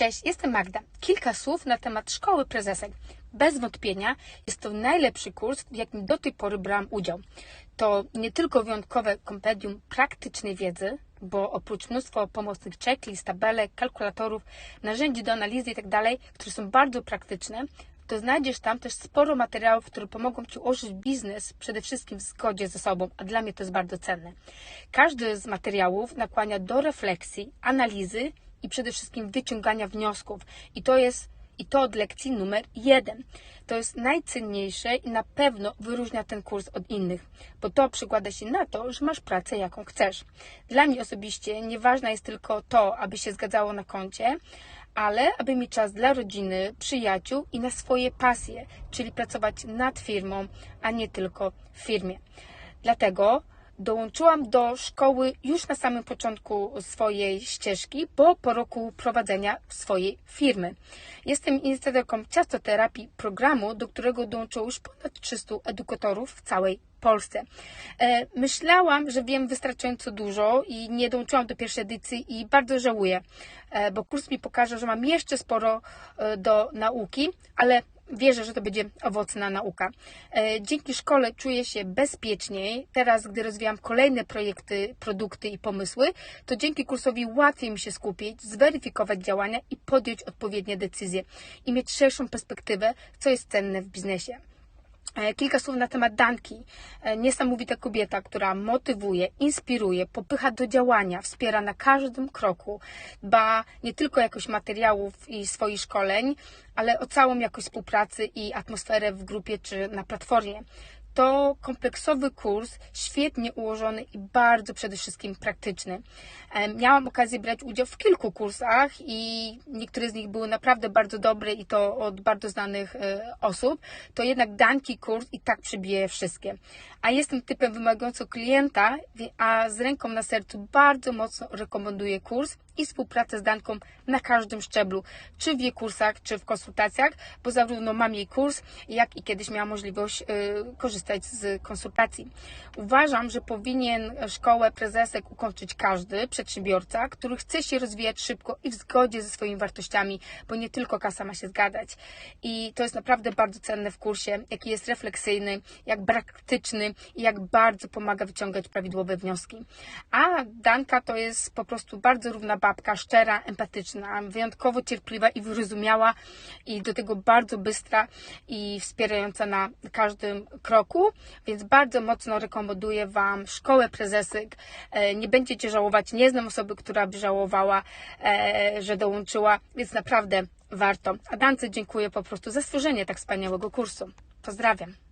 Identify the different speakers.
Speaker 1: Cześć, jestem Magda. Kilka słów na temat Szkoły Prezesek. Bez wątpienia jest to najlepszy kurs, w jakim do tej pory brałam udział. To nie tylko wyjątkowe kompendium praktycznej wiedzy, bo oprócz mnóstwa pomocnych checklist, tabelek, kalkulatorów, narzędzi do analizy itd., które są bardzo praktyczne, to znajdziesz tam też sporo materiałów, które pomogą Ci ułożyć biznes przede wszystkim w zgodzie ze sobą, a dla mnie to jest bardzo cenne. Każdy z materiałów nakłania do refleksji, analizy i przede wszystkim wyciągania wniosków. I to jest i to od lekcji numer jeden. To jest najcenniejsze i na pewno wyróżnia ten kurs od innych, bo to przykłada się na to, że masz pracę jaką chcesz. Dla mnie osobiście nieważne jest tylko to, aby się zgadzało na koncie, ale aby mieć czas dla rodziny, przyjaciół i na swoje pasje, czyli pracować nad firmą, a nie tylko w firmie. Dlatego dołączyłam do szkoły już na samym początku swojej ścieżki, bo po roku prowadzenia swojej firmy. Jestem inicjatorką ciastoterapii programu, do którego dołączyło już ponad 300 edukatorów w całej Polsce. E, myślałam, że wiem wystarczająco dużo i nie dołączyłam do pierwszej edycji i bardzo żałuję, e, bo kurs mi pokaże, że mam jeszcze sporo e, do nauki, ale wierzę, że to będzie owocna nauka. Dzięki szkole czuję się bezpieczniej. Teraz, gdy rozwijam kolejne projekty, produkty i pomysły, to dzięki kursowi łatwiej mi się skupić, zweryfikować działania i podjąć odpowiednie decyzje i mieć szerszą perspektywę, co jest cenne w biznesie. E, kilka słów na temat Danki. E, niesamowita kobieta, która motywuje, inspiruje, popycha do działania, wspiera na każdym kroku, dba nie tylko o jakość materiałów i swoich szkoleń, ale o całą jakość współpracy i atmosferę w grupie czy na platformie to kompleksowy kurs, świetnie ułożony i bardzo przede wszystkim praktyczny. Miałam okazję brać udział w kilku kursach i niektóre z nich były naprawdę bardzo dobre i to od bardzo znanych e, osób. To jednak danki kurs i tak przybije wszystkie. A jestem typem wymagającego klienta, a z ręką na sercu bardzo mocno rekomenduję kurs i współpracę z Danką na każdym szczeblu, czy w jej kursach, czy w konsultacjach, bo zarówno mam jej kurs, jak i kiedyś miałam możliwość y, korzystać z konsultacji. Uważam, że powinien szkołę prezesek ukończyć każdy przedsiębiorca, który chce się rozwijać szybko i w zgodzie ze swoimi wartościami, bo nie tylko kasa ma się zgadzać. I to jest naprawdę bardzo cenne w kursie, jaki jest refleksyjny, jak praktyczny i jak bardzo pomaga wyciągać prawidłowe wnioski. A Danka to jest po prostu bardzo równa babka, szczera, empatyczna, wyjątkowo cierpliwa i wyrozumiała i do tego bardzo bystra i wspierająca na każdym kroku, więc bardzo mocno rekomenduję Wam szkołę prezesyk. E, nie będziecie żałować, nie znam osoby, która by żałowała, e, że dołączyła, więc naprawdę warto. A dziękuję po prostu za stworzenie tak wspaniałego kursu. Pozdrawiam.